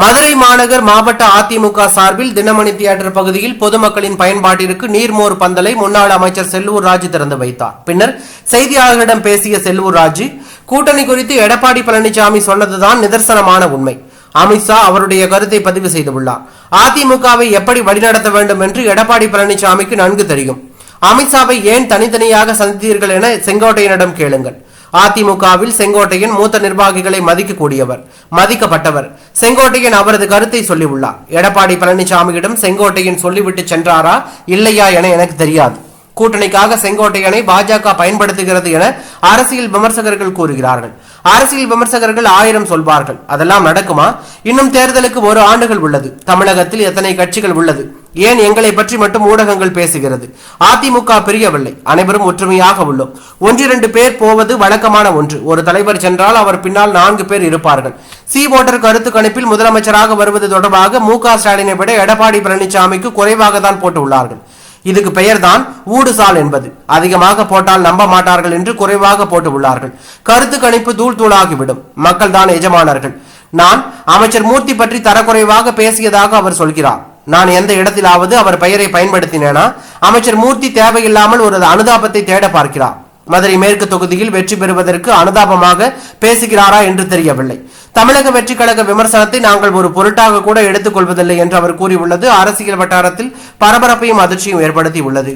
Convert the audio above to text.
மதுரை மாநகர் மாவட்ட அதிமுக சார்பில் தினமணி தியேட்டர் பகுதியில் பொதுமக்களின் பயன்பாட்டிற்கு நீர்மோர் பந்தலை முன்னாள் அமைச்சர் செல்லூர் ராஜு திறந்து வைத்தார். பின்னர் செய்தியாளர்களிடம் பேசிய செல்லூர் ராஜு கூட்டணி குறித்து எடப்பாடி பழனிசாமி சொன்னதுதான் நிதர்சனமான உண்மை. அமித்ஷா அவருடைய கருத்தை பதிவு செய்துள்ளார். அதிமுகவை எப்படி வழிநடத்த வேண்டும் என்று எடப்பாடி பழனிசாமிக்கு நன்கு தெரியும். அமித்ஷாவை ஏன் தனித்தனியாக சந்தித்தீர்கள் என செங்கோட்டையனிடம் கேளுங்கள். அதிமுகவில் செங்கோட்டையன் மூத்த நிர்வாகிகளை மதிக்கக்கூடியவர் மதிக்கப்பட்டவர். செங்கோட்டையன் அவரது கருத்தை சொல்லியுள்ளார். எடப்பாடி பழனிசாமியிடம் செங்கோட்டையன் சொல்லிவிட்டு சென்றாரா இல்லையா என எனக்கு தெரியாது. கூட்டணிக்காக செங்கோட்டையனை பாஜக பயன்படுத்துகிறது என அரசியல் விமர்சகர்கள் கூறுகிறார்கள். அரசியல் விமர்சகர்கள் ஆயிரம் சொல்வார்கள். அதெல்லாம் நடக்குமா? இன்னும் தேர்தலுக்கு ஒரு ஆண்டுகள் உள்ளது. தமிழகத்தில் எத்தனை கட்சிகள் உள்ளது? ஏன் எங்களை பற்றி மட்டும் ஊடகங்கள் பேசுகிறது? அதிமுக பிரியவில்லை. அனைவரும் ஒற்றுமையாக உள்ளோம். ஒன்றிரண்டு பேர் போவது வழக்கமான ஒன்று. ஒரு தலைவர் சென்றால் அவர் பின்னால் நான்கு பேர் இருப்பார்கள். சி ஓட்டர் கருத்து கணிப்பில் முதலமைச்சராக வருவது தொடர்பாக மு க ஸ்டாலினை விட எடப்பாடி பழனிசாமிக்கு குறைவாக தான் போட்டுள்ளார்கள். இதுக்கு பெயர்தான் ஊடுசால் என்பது. அதிகமாக போட்டால் நம்ப மாட்டார்கள் என்று குறைவாக போட்டு உள்ளார்கள். கருத்து கணிப்பு தூள் தூளாகிவிடும். மக்கள் தான் எஜமானர்கள். நான் அமைச்சர் மூர்த்தி பற்றி தரக்குறைவாக பேசியதாக அவர் சொல்கிறார். நான் எந்த இடத்திலாவது அவர் பெயரை பயன்படுத்தினேனா? அமைச்சர் மூர்த்தி தேவையில்லாமல் ஒரு அனுதாபத்தை தேட பார்க்கிறார். மதுரை மேற்கு தொகுதியில் வெற்றி பெறுவதற்கு அனுதாபமாக பேசுகிறாரா என்று தெரியவில்லை. தமிழக வெற்றி கழக விமர்சனத்தை நாங்கள் ஒரு பொருட்டாக கூட எடுத்துக்கொள்வதில்லை என்று அவர் கூறியுள்ளது. அரசியல் வட்டாரத்தில் பரபரப்பையும் அதிர்ச்சியும் ஏற்படுத்தி உள்ளது